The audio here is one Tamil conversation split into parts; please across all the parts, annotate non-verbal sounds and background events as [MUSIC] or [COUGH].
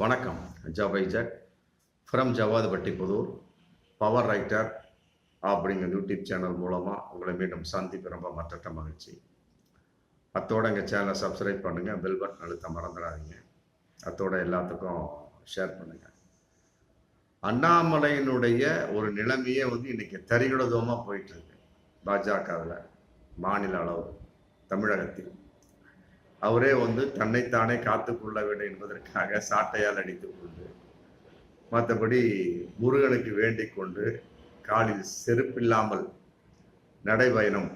வணக்கம். ஜவைஜக் from Javadhupatti Puthur. Power writer அப்படிங்கிற யூடியூப் சேனல் மூலமாக உங்களை மீண்டும் சந்திப்பு ரொம்ப மற்ற மகிழ்ச்சி. அத்தோட எங்கள் சேனலை சப்ஸ்கிரைப் பண்ணுங்கள் பெல் பட்டன் அழுத்த மறந்துடாதீங்க. அத்தோட எல்லாத்துக்கும் ஷேர் பண்ணுங்கள் அண்ணாமலையினுடைய ஒரு நிலைமையே வந்து இன்றைக்கி தரிகுடதமாக போயிட்டுருக்கு பாஜகவில் மாநில அளவு தமிழகத்தில். அவரே வந்து தன்னைத்தானே காத்துக்கொள்ள வேண்டும் என்பதற்காக சாட்டையால் அடித்து கொண்டு மற்றபடி முருகனுக்கு வேண்டிக் கொண்டு காலில் செருப்பில்லாமல் நடைபயணம்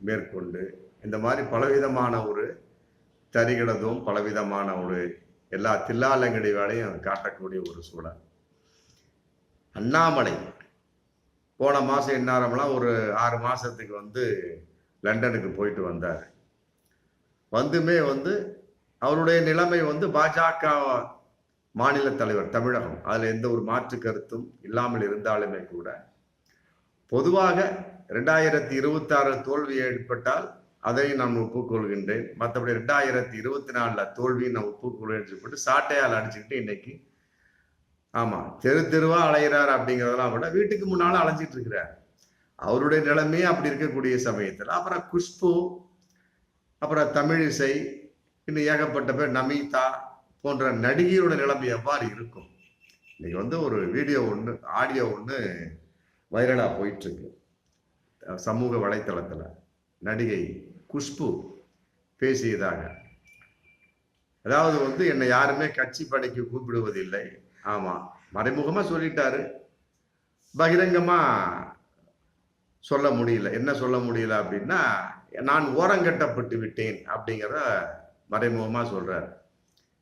மேற்கொண்டு இந்த மாதிரி பலவிதமான ஒரு தரிகிடதும் பலவிதமான ஒரு எல்லா தில்லாலங்கடி வேலையும் காட்டக்கூடிய ஒரு சூழல். அண்ணாமலை போன மாதம் இந்நேரம்லாம் ஒரு ஆறு மாதத்துக்கு வந்து லண்டனுக்கு போயிட்டு வந்தார். வந்துமே வந்து அவருடைய நிலைமை வந்து பாஜக மாநில தலைவர் தமிழகம். அதில் எந்த ஒரு மாற்று கருத்தும் இல்லாமல் இருந்தாலுமே கூட பொதுவாக ரெண்டாயிரத்தி இருபத்தி ஆறு தோல்வி ஏற்பட்டால் அதை நான் ஒப்புக்கொள்கின்றேன் மற்றபடி ரெண்டாயிரத்தி இருபத்தி நாலில் தோல்வியை நான் ஒப்புக்கொள்கிறேன் சொல்லிட்டு சாட்டையால் அடிச்சுக்கிட்டு இன்னைக்கு ஆமாம் தெரு தெருவாக அலைகிறார் அப்படிங்கிறதெல்லாம் விட வீட்டுக்கு முன்னால் அலைஞ்சிட்டு இருக்கிறார். அவருடைய நிலைமையே அப்படி இருக்கக்கூடிய சமயத்தில். அப்புறம் குஷ்பு அப்புறம் தமிழிசை இன்னும் ஏகப்பட்ட பேர் நமிதா போன்ற நடிகையோட நிலைமை எவ்வாறு இருக்கும்? இன்னைக்கு வந்து ஒரு வீடியோ ஒன்று ஆடியோ ஒன்று வைரலாக போயிட்டுருக்கு. சமூக வலைத்தளத்தில் நடிகை குஷ்பு பேசியதாக. அதாவது வந்து என்னை யாருமே கட்சி படைக்கு கூப்பிடுவதில்லை. ஆமாம் மறைமுகமாக சொல்லிட்டாரு. பகிரங்கமாக சொல்ல முடியல. என்ன சொல்ல முடியல அப்படின்னா நான் ஓரங்கட்டப்பட்டு விட்டேன் அப்படிங்கிறத மறைமுகமாக சொல்கிறார்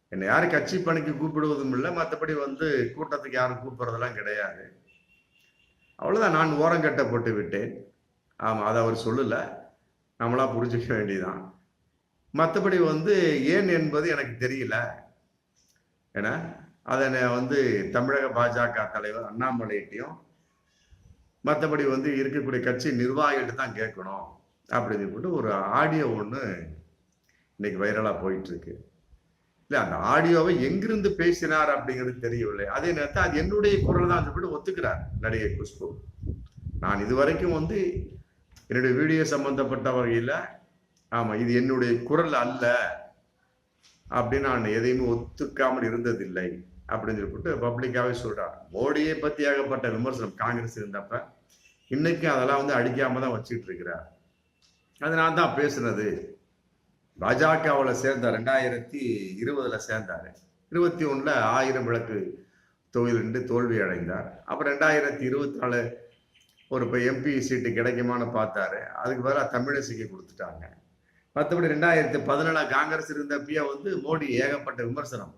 என்னை யாரும் கட்சி பணிக்கு கூப்பிடுவதும் இல்லை மற்றபடி வந்து கூட்டத்துக்கு யாரும் கூப்பிடுறதெல்லாம் கிடையாது. அவ்வளோதான் நான் ஓரங்கட்டப்பட்டு விட்டேன். ஆமாம் அதை அவர் சொல்லலை. நம்மளாக புரிஞ்சுக்க வேண்டியதான் மற்றபடி வந்து ஏன் என்பது எனக்கு தெரியல. ஏன்னா அதை வந்து தமிழக பாஜக தலைவர் அண்ணாமலைகிட்டையும் மற்றபடி வந்து இருக்கக்கூடிய கட்சி நிர்வாகிகிட்ட தான் கேட்கணும். அப்படின்னு சொல்லிட்டு ஒரு ஆடியோ ஒன்று இன்னைக்கு வைரலாக போயிட்டுருக்கு. இல்லை அந்த ஆடியோவை எங்கிருந்து பேசினார் அப்படிங்கிறது தெரியவில்லை. அதே நேரத்தில் அது என்னுடைய குரல் தான் சொல்லிட்டு ஒத்துக்கிறார் நடிகை குஷ்பு. நான் இதுவரைக்கும் வந்து என்னுடைய வீடியோ சம்பந்தப்பட்ட வகையில் ஆமாம் இது என்னுடைய குரல் அல்ல அப்படின்னு நான் எதையுமே ஒத்துக்காமல் இருந்ததில்லை அப்படின்னு சொல்லிட்டு பப்ளிக்காகவே சொல்கிறார் மோடியை பற்றி ஏகப்பட்ட விமர்சனம் காங்கிரஸ் இருந்தப்ப இன்னைக்கு அதெல்லாம் வந்து அடிக்காம தான் வச்சுட்டு இருக்கிறார். அது நான் தான் பேசுனது. பாஜகவில் சேர்ந்தார். ரெண்டாயிரத்தி இருபதில் சேர்ந்தார். இருபத்தி ஒன்றில் ஆயிரம் விளக்கு தொகுதியில் தோல்வி அடைந்தார். அப்புறம் ரெண்டாயிரத்தி இருபத்தி நாலு ஒரு இப்போ எம்பி சீட்டு கிடைக்குமான்னு பார்த்தாரு. அதுக்கு பதிலாக தமிழிசைக்கு கொடுத்துட்டாங்க. மற்றபடி ரெண்டாயிரத்தி பதினேழாம் காங்கிரஸ் இருந்தப்பயே வந்து மோடி ஏகப்பட்ட விமர்சனம்.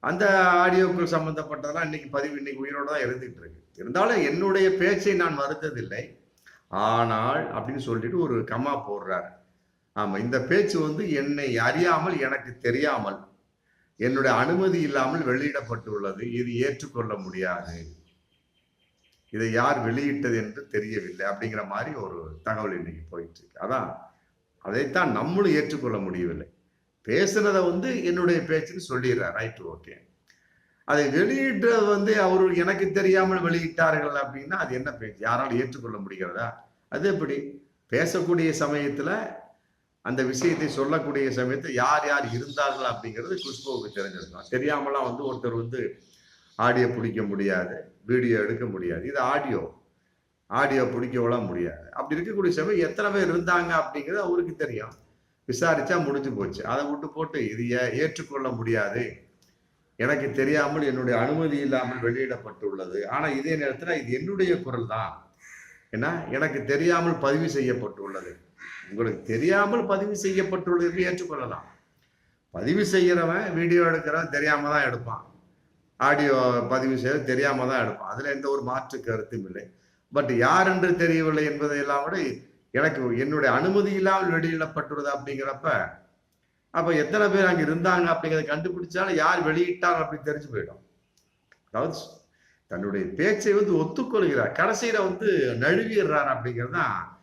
அந்த ஆடியோக்கள் சம்மந்தப்பட்டதெல்லாம் இன்னைக்கு பதிவு இன்னைக்கு உயிரோடு தான் இருந்துகிட்டு இருக்கு. இருந்தாலும் என்னுடைய பேச்சை நான் மறுத்ததில்லை. ஆனால் அப்படின்னு சொல்லிட்டு ஒரு கம்மா போடுறார். ஆமாம் இந்த பேச்சு வந்து என்னை அறியாமல் எனக்கு தெரியாமல் என்னுடைய அனுமதி இல்லாமல் வெளியிடப்பட்டுள்ளது. இது ஏற்றுக்கொள்ள முடியாது. இதை யார் வெளியிட்டது என்று தெரியவில்லை அப்படிங்கிற மாதிரி ஒரு தகவல் இன்னைக்கு போயிட்டு இருக்கு. அதான் அதைத்தான் நம்மளும் ஏற்றுக்கொள்ள முடியவில்லை. பேசுனதை வந்து என்னுடைய பேச்சுன்னு சொல்லிடுறார். Right okay. அதை வெளியிட்ட வந்து அவர் எனக்கு தெரியாமல் வெளியிட்டார்கள் அப்படின்னா அது என்ன பேச்சு யாராலும் ஏற்றுக்கொள்ள முடிகிறதா? அது எப்படி? பேசக்கூடிய சமயத்துல அந்த விஷயத்தை சொல்லக்கூடிய சமயத்தில் யார் யார் இருந்தார்கள் அப்படிங்கிறது குஷ்புவுக்கு தெரிஞ்சிருக்கும் தெரியாமலாம் வந்து ஒருத்தர் வந்து ஆடியோ பிடிக்க முடியாது வீடியோ எடுக்க முடியாது. இது ஆடியோ. ஆடியோ பிடிக்கவெல்லாம் முடியாது. அப்படி இருக்கக்கூடிய சமயம் எத்தனை பேர் இருந்தாங்க அப்படிங்கிறது அவருக்கு தெரியும். விசாரிச்சா முடிஞ்சு போச்சு. அதை விட்டு போட்டு இது ஏற்றுக்கொள்ள முடியாது. எனக்கு தெரியாமல் என்னுடைய அனுமதி இல்லாமல் வெளியிடப்பட்டுள்ளது. ஆனால் இதே நேரத்தில் இது என்னுடைய குரல் தான். ஏன்னா எனக்கு தெரியாமல் பதிவு செய்யப்பட்டுள்ளது. உங்களுக்கு தெரியாமல் பதிவு செய்யப்பட்டுள்ளது ஏற்றுக்கொள்ளலாம். பதிவு செய்கிறவன் வீடியோ எடுக்கிறவன் தெரியாமல் தான் எடுப்பான். ஆடியோ பதிவு செய்ய தெரியாமல் தான் எடுப்பான். அதில் எந்த ஒரு மாற்று கருத்தும் இல்லை. பட் யார் என்று தெரியவில்லை என்பதை எல்லாம் விட எனக்கு என்னுடைய அனுமதி இல்லாமல் வெளியிடப்பட்டுள்ளது அப்படிங்கிறப்ப அப்ப எத்தனை பேர் அங்க இருந்தாங்க அப்படிங்கிறத கண்டுபிடிச்சாலும் யார் வெளியிட்டாங்க அப்படின்னு தெரிஞ்சு போயிடும். அதாவது தன்னுடைய பேச்சை வந்து ஒத்துக்கொள்கிறார். கடைசியில வந்து நழுவிடுறார் அப்படிங்கிறது தான்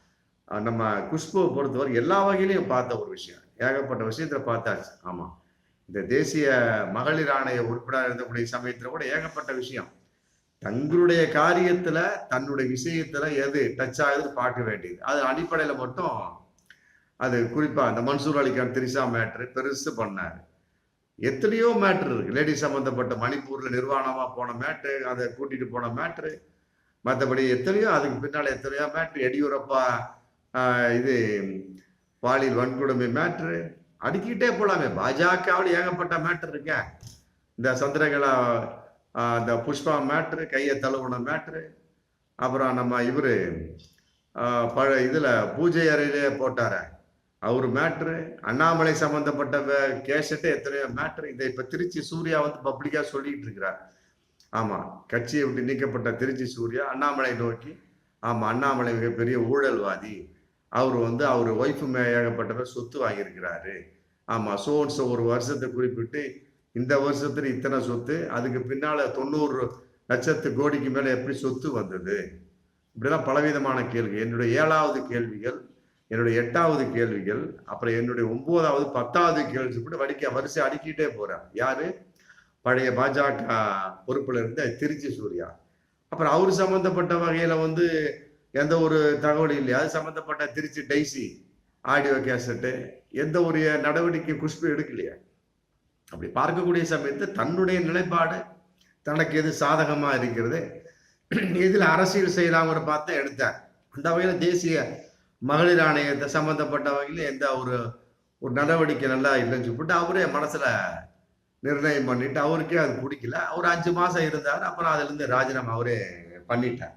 நம்ம குஷ்புவை பொறுத்தவரை எல்லா வகையிலையும் பார்த்த ஒரு விஷயம். ஏகப்பட்ட விஷயத்துல பார்த்தாச்சு. ஆமா. இந்த தேசிய மகளிர் ஆணைய உறுப்பினராக இருந்தக்கூடிய சமயத்துல கூட ஏகப்பட்ட விஷயம். தங்களுடைய காரியத்துல தன்னுடைய விஷயத்துல எது டச் ஆகுதுன்னு பார்க்க வேண்டியது. அது அடிப்படையில மட்டும் அது குறிப்பாக அந்த மன்சூர் அலிகான் திரிசா மேட்ரு பெருசு பண்ணார். எத்தனையோ மேட்ரு இருக்கு. லேடிஸ் சம்மந்தப்பட்ட மணிப்பூரில் நிர்வாணமாக போன மேட்ரு அதை கூட்டிட்டு போன மேட்ரு மற்றபடி எத்தனையோ அதுக்கு பின்னால் எத்தனையோ மேட்ரு எடியூரப்பா இது பாலியல் வன்கொடுமை மேட்ரு அடுக்கிட்டே போகலாமே பாஜகவில் ஏகப்பட்ட மேட்ரு இருக்க. இந்த சந்திரகலா இந்த புஷ்பா மேட்ரு கையை தழுவுன மேட்ரு அப்புறம் நம்ம இவரு பழ இதில் பூஜை அறையிலே போட்டாரேன் அவர் மேட்ரு அண்ணாமலை சம்பந்தப்பட்ட கேசட்டு எத்தனையோ மேட்ரு இதை இப்போ திருச்சி சூர்யா வந்து பப்ளிக்காக சொல்லிட்டு இருக்கிறார். ஆமாம் கட்சியை விட்டு நீக்கப்பட்ட திருச்சி சூர்யா அண்ணாமலை நோக்கி ஆமாம் அண்ணாமலை மிகப்பெரிய ஊழல்வாதி. அவர் வந்து அவர் ஒய்ஃபு மே ஏகப்பட்டவர் சொத்து வாங்கியிருக்கிறாரு. ஆமாம் சோன்ஸ் ஒரு வருஷத்தை குறிப்பிட்டு இந்த வருஷத்துல இத்தனை சொத்து அதுக்கு பின்னால் தொண்ணூறு லட்சத்து கோடிக்கு மேலே எப்படி சொத்து வந்தது? இப்படிலாம் பலவிதமான கேள்வி. என்னுடைய ஏழாவது கேள்விகள் என்னுடைய எட்டாவது கேள்விகள் அப்புறம் என்னுடைய ஒன்பதாவது பத்தாவது கேள்வி கூட வடிக்க வரிசை அடுக்கிட்டே போறார் யாரு? பழைய பாஜக பொறுப்புல இருந்த திருச்சி சூர்யா. அப்புறம் அவர் சம்பந்தப்பட்ட வகையில வந்து எந்த ஒரு தகவலும் இல்லையா? அது சம்பந்தப்பட்ட திருச்சி டைசி ஆடியோ கேசட்டு எந்த ஒரு நடவடிக்கை குஷ்பு எடுக்கலையா. அப்படி பார்க்கக்கூடிய சமயத்து தன்னுடைய நிலைப்பாடு தனக்கு எது சாதகமா இருக்கிறது [CLEARS THROAT] இதில் அரசியல் செய்யலாம்னு பார்த்து எடுத்தேன். அந்த வகையில் தேசிய மகளிர் ஆணையத்தை சம்பந்தப்பட்ட வகையில் எந்த ஒரு ஒரு நடவடிக்கை நல்லா இல்லைன்னு சொல்லிட்டு அவரே மனசில் நிர்ணயம் பண்ணிட்டு அவருக்கே அது பிடிக்கல. அவர் அஞ்சு மாதம் இருந்தார். அப்புறம் அதுலேருந்து ராஜினாமா அவரே பண்ணிட்டார்.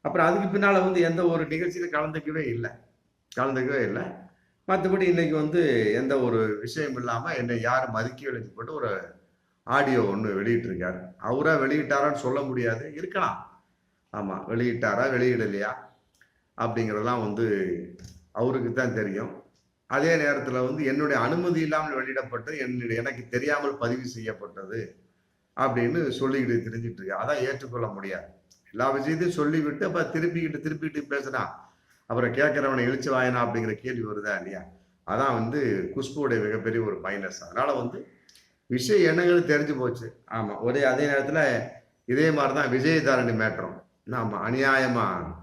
அப்புறம் அதுக்கு பின்னால் வந்து எந்த ஒரு நிகழ்ச்சியிலும் கலந்துக்கவே இல்லை. கலந்துக்கவே இல்லை. மற்றபடி இன்னைக்கு வந்து எந்த ஒரு விஷயம் இல்லாமல் என்னை யாரும் மதிக்கவில்லை போட்டு ஒரு ஆடியோ ஒன்று வெளியிட்டிருக்காரு. அவராக வெளியிட்டாரான்னு சொல்ல முடியாது. இருக்கலாம். ஆமாம் வெளியிட்டாரா வெளியிடலையா? அப்படிங்கிறதெல்லாம் வந்து அவருக்கு தான் தெரியும். அதே நேரத்தில் வந்து என்னுடைய அனுமதி இல்லாமல் வெளியிடப்பட்டது என்னுடைய எனக்கு தெரியாமல் பதிவு செய்யப்பட்டது அப்படின்னு சொல்லிக்கிட்டு தெரிஞ்சுட்டு இருக்கு. அதான் ஏற்றுக்கொள்ள முடியாது. எல்லா விஷயத்தையும் சொல்லிவிட்டு அப்போ திருப்பிக்கிட்டு திருப்பிக்கிட்டு பேசுகிறான் அப்புறம் கேட்குறவனை இழிச்சு வாயினா அப்படிங்கிற கேள்வி வருதா இல்லையா? அதான் வந்து குஷ்புடைய மிகப்பெரிய ஒரு மைனஸ் அதனால வந்து விஷயம் எண்ணங்கள் தெரிஞ்சு போச்சு. ஆமாம் ஒரே அதே நேரத்தில் இதே மாதிரி தான் விஜயதாரணி மேட்ரும் ஆமாம் அநியாயமாக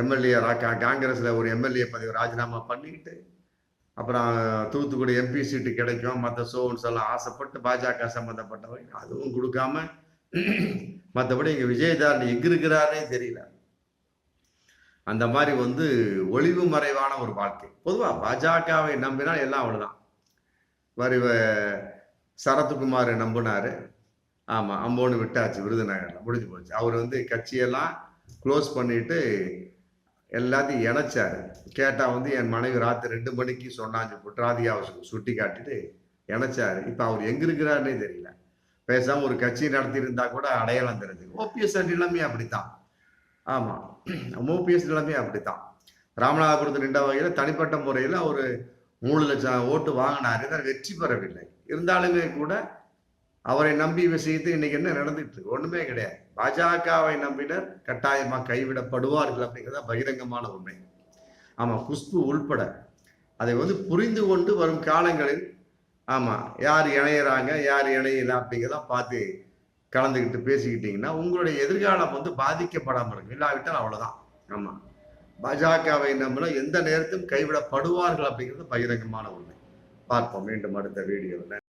எம்எல்ஏ காங்கிரஸில் ஒரு எம்எல்ஏ பதவி ராஜினாமா பண்ணிக்கிட்டு அப்புறம் தூத்துக்குடி எம்பி சீட்டு கிடைக்கும் மற்ற சோன்ஸ் எல்லாம் ஆசைப்பட்டு பாஜக சம்மந்தப்பட்டவங்க அதுவும் கொடுக்காம மற்றபடி இங்கே விஜயதாரணி எங்கே இருக்கிறாரே தெரியல. அந்த மாதிரி வந்து ஒளிவு மறைவான ஒரு வாழ்க்கை. பொதுவாக பாஜகவை நம்பினால் எல்லாம் அவ்வளோதான் வரி சரத்குமார் நம்பினாரு. ஆமாம் அம்போன்னு விட்டாச்சு விருதுநகரில் முடிஞ்சு போச்சு. அவர் வந்து கட்சியெல்லாம் க்ளோஸ் பண்ணிட்டு எல்லாத்தையும் இணைச்சாரு. கேட்டால் வந்து என் மனைவி ராத்திரி ரெண்டு மணிக்கு சொன்னாங்க புட்ராதி ராதிகாவை சுட்டி காட்டிட்டு இணைச்சாரு. இப்போ அவர் எங்கே இருக்கிறாருன்னே தெரியல. பேசாமல் ஒரு கட்சி நடத்தியிருந்தா கூட அடையாளம் தெரிஞ்சு ஓபிஎஸ் நிலைமை அப்படித்தான். ஆமாம் ஓபிஎஸ் நிலைமை அப்படித்தான். ராமநாதபுரத்தில் நின்ற வகையில் தனிப்பட்ட முறையில் ஒரு மூணு லட்சம் ஓட்டு வாங்கினார். தான் வெற்றி பெறவில்லை. இருந்தாலுமே கூட அவரை நம்பி விஷயத்து இன்னைக்கு என்ன நடந்துட்டு இருக்கு? ஒண்ணுமே கிடையாது. பாஜகவை நம்பினர் கட்டாயமா கைவிடப்படுவார்கள் அப்படிங்கிறத பகிரங்கமான உண்மை. ஆமா குஷ்பு உள்பட. அதை வந்து புரிந்து கொண்டு வரும் காலங்களில் ஆமா யார் இணையறாங்க யார் இணையல அப்படிங்கிறத பார்த்து கலந்துக்கிட்டு பேசிக்கிட்டீங்கன்னா உங்களுடைய எதிர்காலம் வந்து பாதிக்கப்படாமல் இருக்கும். இல்லாவிட்டால் அவ்வளவுதான். ஆமா. பாஜகவை நம்பினா எந்த நேரத்திலும் கைவிடப்படுவார்கள் அப்படிங்கிறது பகிரங்கமான உண்மை. பார்ப்போம். மீண்டும் அடுத்த வீடியோவில்.